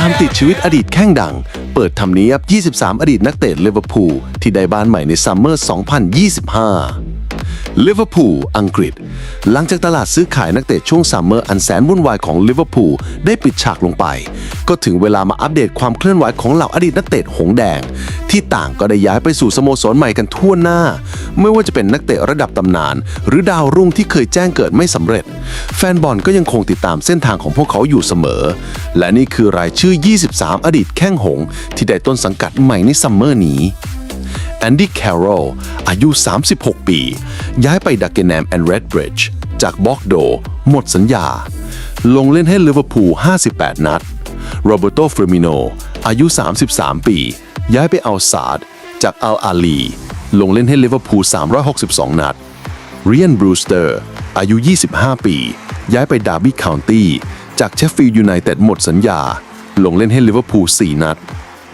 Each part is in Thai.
ตามติดชีวิตอดีตแข้งดัง เปิดทำเนียบ 23 อดีตนักเตะลิเวอร์พูลที่ได้บ้านใหม่ในซัมเมอร์ 2025 ลิเวอร์พูลอังกฤษ หลังจากตลาดซื้อขายนักเตะช่วงซัมเมอร์อันแสนวุ่นวายของลิเวอร์พูลได้ปิดฉากลงไป ก็ถึงเวลามาอัปเดตความเคลื่อนไหวของเหล่าอดีตนักเตะหงแดง ที่ต่างก็ได้ย้ายไปสู่สโมสรใหม่กันทั่วหน้า ไม่ว่าจะเป็นนักเตะระดับตำนาน หรือดาวรุ่งที่เคยแจ้งเกิดไม่สำเร็จ แฟนบอลก็ยังคงติดตามเส้นทางของพวกเขาอยู่เสมอ และนี่คือรายชื่อ 23 อดีตแข้งหง ที่ได้ต้นสังกัดใหม่ในซัมเมอร์นี้ แอนดี้แคโรลอายุ 36 ปี ย้ายไปดักเกนแนมแอนด์เรดบริดจ์จากบ็อกโด หมดสัญญา ลงเล่นให้ลิเวอร์พูล 58 นัด โรเบโตเฟรมิโน อายุ 33 ปี ย้ายไปเอาซาดจากอัลอาลี ลงเล่นให้ลิเวอร์พูล 362 นัด เรียนบรูสเตอร์ อายุ 25 ปี ย้ายไปดาร์บี้คาวนตี้จากเชฟฟิลด์ยูไนเต็ดหมดสัญญา ลงเล่นให้ลิเวอร์พูล 4 นัด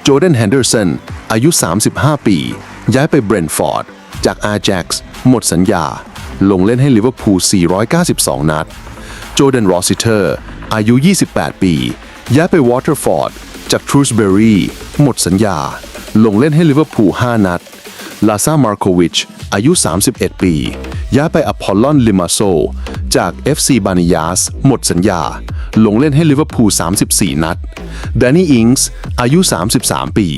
โจเดนแฮนเดอร์สัน อายุ 35 ปี ย้ายไปเบรนฟอร์ด จากอาแจ็กซ์หมดสัญญา ลงเล่นให้ลิเวอร์พูล 492 นัด โจเดนรอสซิเตอร์ อายุ 28 ปี ย้ายไปวอเตอร์ฟอร์ด จากทรูสเบอรี่หมดสัญญา ลงเล่นให้ลิเวอร์พูล 5 นัด ลาซามาร์โควิช อายุ 31 ปี ย้ายไปอพอลลอนลิมาโซ จาก FC บานิยาส หมดสัญญา ลงเล่นให้ลิเวอร์พูล 34 นัด แดนนี่อิงส์ อายุ 33 ปี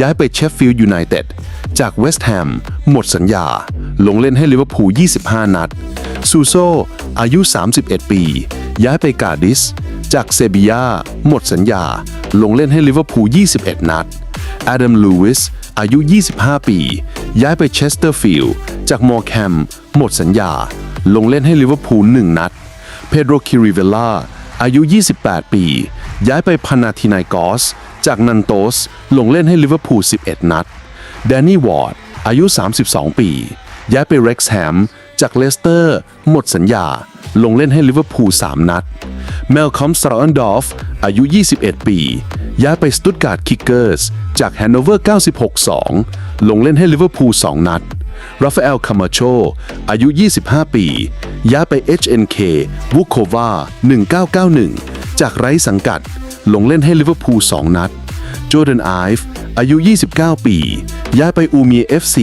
ย้ายไปเชฟฟิลด์ยูไนเต็ด จากเวสต์แฮมหมดสัญญา ลงเล่นให้ลิเวอร์พูล 25 นัด ซูโซ อายุ 31 ปี ย้ายไปกาดิส จากเซบียาหมดสัญญา ลงเล่นให้ลิเวอร์พูล 21 นัดแอดัม ลูวิส อายุ 25 ปี ย้ายไปเชสเตอร์ฟิลด์ จากมอร์แคม หมดสัญญา ลงเล่นให้ลิเวอร์พูล 1 นัด เพโดร คิริเวลล่า อายุ 28 ปี ย้ายไปพานาธินายกอส จากนันโตส ลงเล่นให้ลิเวอร์พูล 11 นัด แดนนี่วอร์ด อายุ 32 ปี ย้ายไปเร็กซ์แฮมจากเลสเตอร์ หมดสัญญา ลงเล่นให้ลิเวอร์พูล 3 นัด เมลคอมสตรอันดอฟ อายุ 21 ปี ย้ายไปสตุตการ์ดคิกเกอร์สจากแฮนโนเวอร์ 96-2 ลงเล่นให้ลิเวอร์พูล 2 นัด ราฟาเอล คามาโช อายุ 25 ปี ย้ายไป HNK วูโควา1991 จากไร้สังกัด ลงเล่นให้ลิเวอร์พูล 2 นัด โจเดนไอฟ์อายุ 29 ปี ย้ายไปอูเมีย FC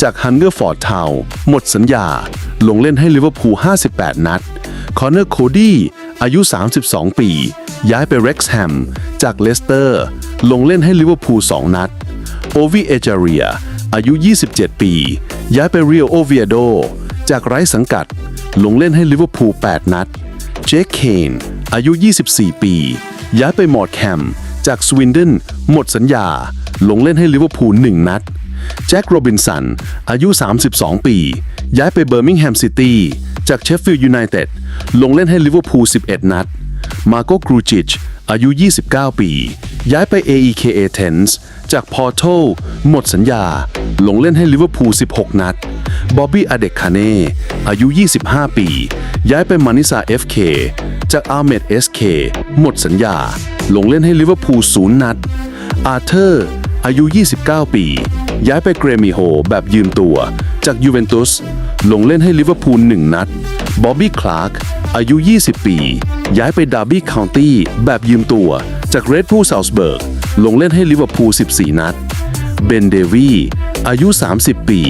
จากฮันเกอร์ฟอร์ดทาวหมดสัญญา ลงเล่นให้ลิเวอร์พูล 58 นัด คอนเนอร์โคดี้อายุ 32 ปี ย้ายไปเร็กซ์แฮมจากเลสเตอร์ ลงเล่นให้ลิเวอร์พูล 2 นัด โอวีเอจาเรีย อายุ 27 ปี ย้ายไปเรียโอเวียโดจากไร้สังกัด ลงเล่นให้ลิเวอร์พูล 8 นัด เจคเคนอายุ 24 ปี ย้ายไปมอร์ดแคม จากสวินเดนหมดสัญญา ลงเล่นให้ลิเวอร์พูล1นัด แจ็คโรบินสัน อายุ 32 ปี ย้ายไปเบอร์มิงแฮมซิตี้จากเชฟฟิลด์ยูไนเต็ดลงเล่นให้ลิเวอร์พูล11 นัด มาโกกรูจิชอายุ 29 ปี ย้ายไป AEK Athens จากพอร์โตหมดสัญญา ลงเล่นให้ลิเวอร์พูล16 นัด บ๊อบบี้อเดกคาเน่อายุ 25 ปี ย้ายไปมานิซา FK จากอาร์เมด SK หมดสัญญา ลงเล่นให้ลิเวอร์พูล0นัด อาร์เธอร์ อายุ 29 ปี ย้ายไปเกรมิโฮแบบยืมตัว จากยูเวนตุส ลงเล่นให้ลิเวอร์พูล1นัด บ๊อบบี้คลาร์ก อายุ 20 ปี ย้ายไปดาร์บี้คาวน์ตี้ แบบยืมตัว จากเรดพูลซาวส์เบิร์ก ลงเล่นให้ลิเวอร์พูล 14 นัด เบนเดวีอายุ 30 ปี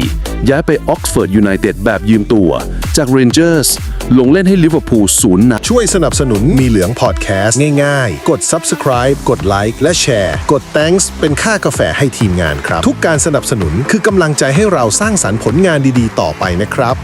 ย้ายไปออกซฟอร์ดยูไนเต็ดแบบยืมตัว จากเรนเจอร์สลงเล่นให้ลิเวอร์พูล0นัดช่วยสนับสนุนมีเหลืองพอดแคสต์ง่ายๆ กด subscribe กดไลค์และแชร์ กด thanks เป็นค่ากาแฟให้ทีมงานครับ ทุกการสนับสนุนคือกำลังใจให้เราสร้างสรรค์ผลงานดีๆ ต่อไปนะครับ